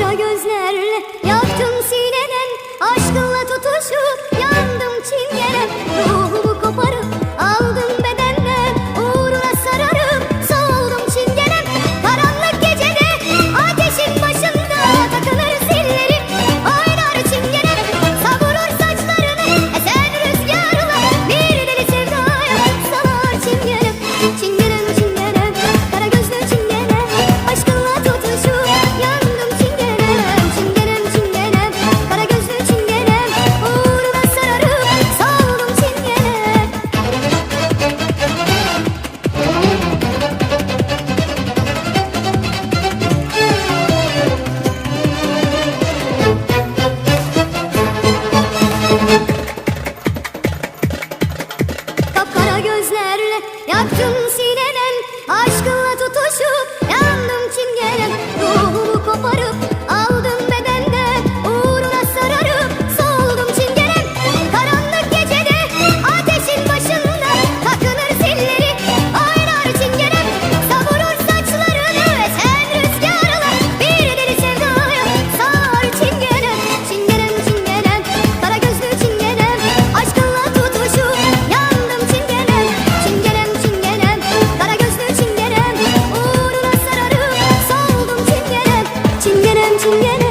Kara gözlerle yaktım seni. Yaktım sineden aşkınla tutuşup Yandım çingenem. Ruhumu koparıp 情缘